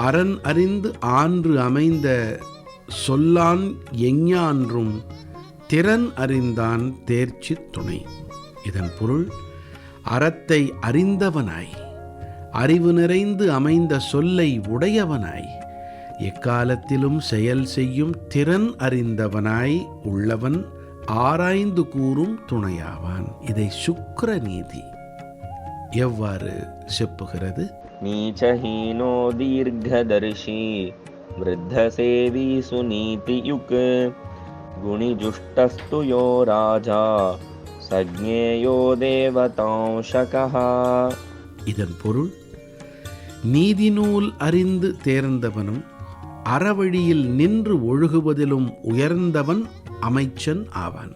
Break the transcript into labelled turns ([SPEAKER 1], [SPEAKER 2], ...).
[SPEAKER 1] அரண் அறிந்து ஆன்று அமைந்த சொல்லான் எஞ்ஞான்றும் திறன் அறிந்தான் தேர்ச்சி துணை. இதன் பொருள் அறத்தை அறிந்தவனாய் அறிவு நிறைந்து அமைந்த சொல்லை உடையவனாய் எக்காலத்திலும் செயல் செய்யும் திறன் அறிந்தவனாய் உள்ளவன் ஆராய்ந்து கூறும் துணையாவான். இதை சுக்கர நீதி எவ்வாறு செப்புகிறது?
[SPEAKER 2] नीचहीनो दीर्घदर्शी वृद्धसेवी सुनीतियुक् गुणिजुष्टस्तु यो राजा सज्ञेयो देवतांशकः
[SPEAKER 1] இதன் பொருள் நீதி நூல் அறிந்து தேர்ந்தவனும் அறவழியில் நின்று ஒழுகுவதிலும் உயர்ந்தவன் அமைச்சன் ஆவான்